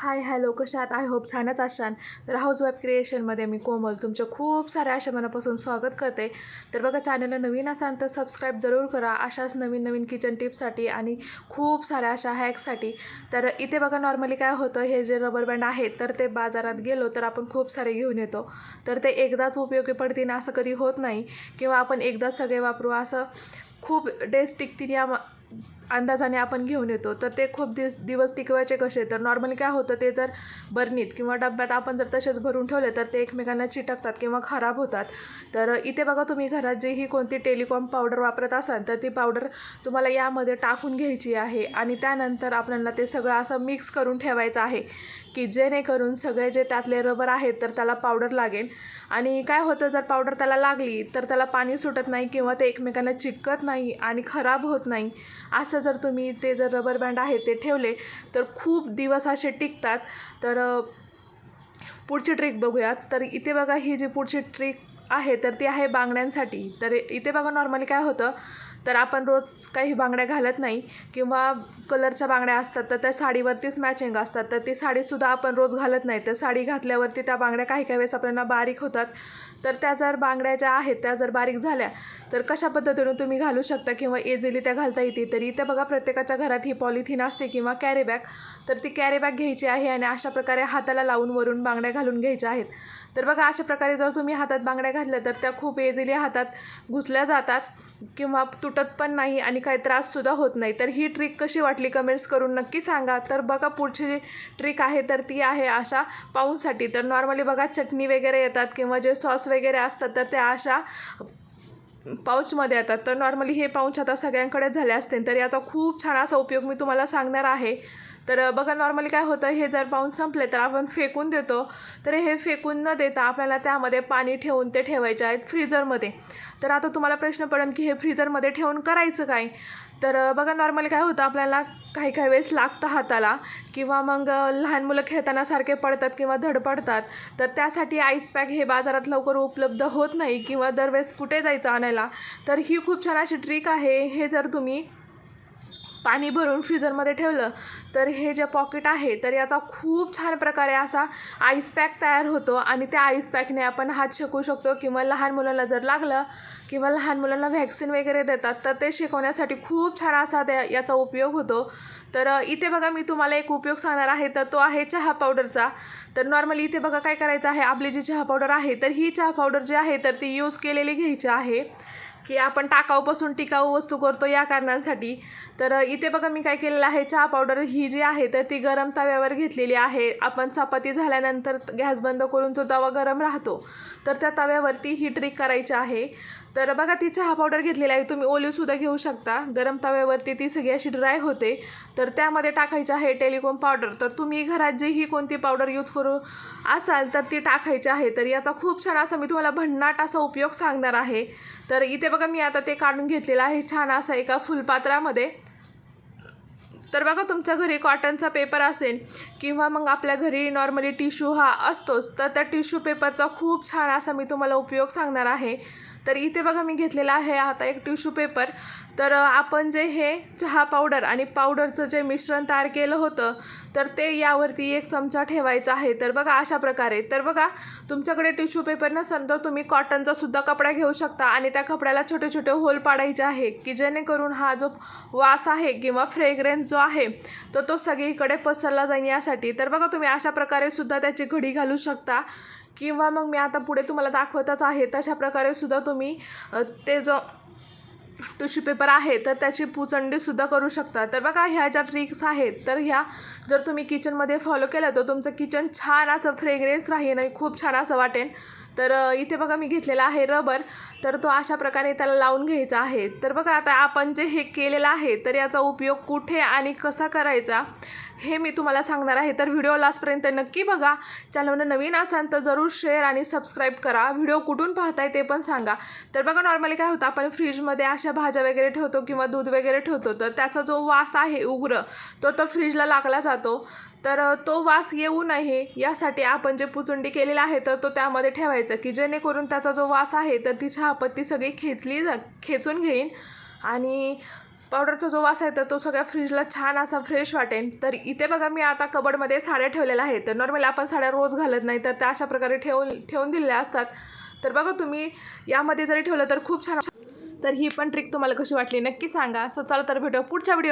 Hi hello कशा आहात I hope छानच असाल. तर हाऊस वाईफ क्रिएशनमध्ये मी कोमल तुमचं खूप साऱ्या अशा मनापासून स्वागत करते. तर बघा चॅनलला नवीन असाल तर सबस्क्राईब जरूर करा अशाच नवीन नवीन किचन टिप्ससाठी आणि खूप साऱ्या अशा हॅक्ससाठी तर इथे बघा नॉर्मली काय होतं हे जे रबर बँड आहेत तर ते बाजारात गेलो तर आपण खूप सारे घेऊन येतो. तर ते एकदाच उपयोगी पडतील असं कधी होत नाही. किंवा आपण एकदाच सगळे वापरू असं खूप डेज टिकतील या अंदाजाने आपण घेऊन येतो तर ते खूप दिवस दिवस टिकवायचे कसे? तर नॉर्मली काय होतं ते जर बरणीत किंवा डब्यात आपण जर तसेच भरून ठेवले तर ते एकमेकांना चिटकतात किंवा खराब होतात. तर इथे बघा तुम्ही घरात जी ही कोणती टेलिकॉम पावडर वापरत असाल तर ती पावडर तुम्हाला यामध्ये टाकून घ्यायची आहे आणि त्यानंतर आपल्याला ते सगळं असं मिक्स करून ठेवायचं आहे की जेणेकरून सगळे जे त्यातले रबर आहेत तर त्याला पावडर लागेल. आणि काय होतं जर पावडर त्याला लागली तर त्याला पाणी सुटत नाही किंवा ते एकमेकांना चिटकत नाही आणि खराब होत नाही असं जर तुम्ही ते जर रबर बँड आहे ते ठेवले तर खूप दिवस असे टिकतात. तर पुढची ट्रिक बघूयात. तर इथे बघा ही जी पुढची ट्रिक आहे तर ती आहे बांगड्यांसाठी. तर इथे बघा नॉर्मली काय होतं? तर आपण रोज काही बांगड्या घालत नाही किंवा कलरच्या बांगड्या असतात तर त्या साडीवरतीच मॅचिंग असतात. तर ती साडीसुद्धा आपण रोज घालत नाही. तर साडी घातल्यावरती त्या बांगड्या काही काही वेळेस आपल्याला बारीक होतात. तर त्या जर बांगड्या ज्या आहेत त्या जर बारीक झाल्या तर कशा पद्धतीने तुम्ही घालू शकता किंवा इझिली त्या घालता येते तरी इथे बघा प्रत्येकाच्या घरात ही पॉलिथिन असते किंवा कॅरीबॅग तर ती कॅरीबॅग घ्यायची आहे आणि अशा प्रकारे हाताला लावून वरून बांगड्या घालून घ्यायच्या आहेत. तर बघा अशा प्रकारे जर तुम्ही हातात बांगड्या घातल्या तर त्या खूप इझिली हातात घुसल्या जातात किंवा सुटत पण नाही आणि काही त्राससुद्धा होत नाही. तर ही ट्रिक कशी वाटली कमेंट्स करून नक्की सांगा. तर बघा पुढची जी ट्रिक आहे तर ती आहे अशा पाऊंसाठी तर नॉर्मली बघा चटणी वगैरे येतात किंवा जे सॉस वगैरे असतात तर त्या अशा पाऊचमध्ये येतात. तर नॉर्मली हे पाऊच आता सगळ्यांकडेच झाले असतील तर याचा खूप छान असा उपयोग मी तुम्हाला सांगणार आहे. तर बघा नॉर्मली काय होतं हे जर पाहून संपले तर आपण फेकून देतो. तर हे फेकून न देता आपल्याला त्यामध्ये पाणी ठेवून ते ठेवायचे आहेत फ्रीजरमध्ये तर आता तुम्हाला प्रश्न पडेल की हे फ्रीजरमध्ये ठेवून करायचं काय? तर बघा नॉर्मली काय होतं आपल्याला काही काही वेळेस लागतं हाताला किंवा मग लहान मुलं खेळताना सारखे पडतात किंवा धड पडतात. तर त्यासाठी आईस पॅक हे बाजारात लवकर उपलब्ध होत नाही किंवा दरवेळेस कुठे जायचं आणायला? तर ही खूप छान अशी ट्रिक आहे. हे जर तुम्ही पाणी भरून फ्रीजरमध्ये ठेवलं तर हे जे पॉकेट आहे तर याचा खूप छान प्रकारे असा आईस पॅक तयार होतो आणि त्या आईस पॅकने आपण हात शेकू शकतो किंवा लहान मुलांना जर लागलं किंवा लहान मुलांना व्हॅक्सिन वगैरे देतात तर ते शिकवण्यासाठी खूप छान असा त्या याचा उपयोग होतो. तर इथे बघा मी तुम्हाला एक उपयोग सांगणार आहे तर तो आहे चहा पावडरचा. तर नॉर्मली इथे बघा काय करायचं आहे आपली जी चहा पावडर आहे तर ही चहा पावडर जी आहे तर ती यूज केलेली घ्यायची आहे. की आपण टाकाऊपासून टिकाऊ वस्तू करतो या कारणांसाठी. तर इथे बघा मी काय केलेलं आहे चहा पावडर ही जी आहे तर ती गरम तव्यावर घेतलेली आहे. आपण चपाती झाल्यानंतर गॅस बंद करून तो तवा गरम राहतो. तर त्या तव्यावरती ही ट्रिक करायची आहे. तर बघा ती चहा पावडर घेतलेली आहे. तुम्ही ओलीसुद्धा घेऊ शकता. गरम तव्यावरती ती सगळी अशी ड्राय होते. तर त्यामध्ये टाकायची आहे टेलिकॉम पावडर तर तुम्ही घरात जी ही कोणती पावडर यूज करू असाल तर ती टाकायची आहे. तर याचा खूप छान असा मी तुम्हाला भन्नाट असा उपयोग सांगणार आहे. तर इथे बघा मी आता ते काढून घेतलेलं आहे छान असा एका फुलपात्रामध्ये. तर बघा तुमच्या घरी कॉटनचा पेपर असेल किंवा मग आपल्या घरी नॉर्मली टिश्यू हा असतोच तर त्या टिश्यू पेपरचा खूप छान असा मी तुम्हाला उपयोग सांगणार आहे. तर इथे बघा मी घेतलेला आहे आता एक टिश्यू पेपर. तर आपण जे हे चहा पावडर आणि पावडरचं जे मिश्रण तयार केलं होतं तर ते यावरती एक चमचा ठेवायचा आहे. तर बघा अशा प्रकारे. तर बघा तुमच्याकडे टिश्यू पेपर नसेल तर तुम्ही कॉटनचा सुद्धा कपडा घेऊ शकता आणि त्या कपड्याला छोटे छोटे होल पाडायचे आहे की जेणेकरून हा जो वास आहे किंवा फ्रेग्रन्स जो आहे तर तो सगळीकडे पसरला जाईल यासाठी. तर बघा तुम्ही अशा प्रकारे सुद्धा त्याची घडी घालू शकता. किंवा मग मी आता पुढे तुम्हाला दाखवतच आहे तशा प्रकारे सुद्धा तुम्ही ते जो टिश्यू पेपर आहे तर त्याची पुचंडीसुद्धा करू शकता. तर बघा ह्या ज्या ट्रिक्स आहेत तर ह्या जर तुम्ही किचनमध्ये फॉलो केलं तर तुमचं किचन छान असं फ्रेग्रेन्स राहील आणि खूप छान असं वाटेल तर इथे बघा मी घेतलेला आहे रबर तर तो अशा प्रकारे त्याला लावून घ्यायचा आहे. तर बघा आता आपण जे हे केलेलं आहे तर याचा उपयोग कुठे आणि कसा करायचा? हे मी तुम्हाला सांगणार आहे. तर व्हिडिओ लास्टपर्यंत नक्की बघा. चॅनलवर नवीन असाल तर जरूर शेअर आणि सबस्क्राईब करा. व्हिडिओ कुठून पाहताय ते पण सांगा. तर बघा नॉर्मली काय होतं आपण फ्रीजमध्ये अशा भाज्या वगैरे ठेवतो किंवा दूध वगैरे ठेवतो. तर त्याचा जो वास आहे उग्र तो तर फ्रीजला लागला जातो. तर तो वास येऊ नये यासाठी आपण जे पुचुंडी केलेला आहे तर तो त्यामध्ये ठेवायचा की जेणेकरून त्याचा जो वास आहे तर ती चहापत्ती सगळी खेचली जा खेचून घेईन. आणि पावडरचा जो वास आहे तर तो सगळ्या फ्रीजला छान असा फ्रेश वाटेल तर इथे बघा मी आता कबडमध्ये साड्या ठेवलेल्या आहेत. तर नॉर्मली आपण साड्या रोज घालत नाही तर त्या अशा प्रकारे ठेवून ठेवून दिलेल्या असतात. तर बघा तुम्ही यामध्ये जरी ठेवलं तर खूप छान तर ही पण ट्रिक तुम्हाला कशी वाटली नक्की सांगा. सो चला तर भेटू पुढच्या व्हिडिओ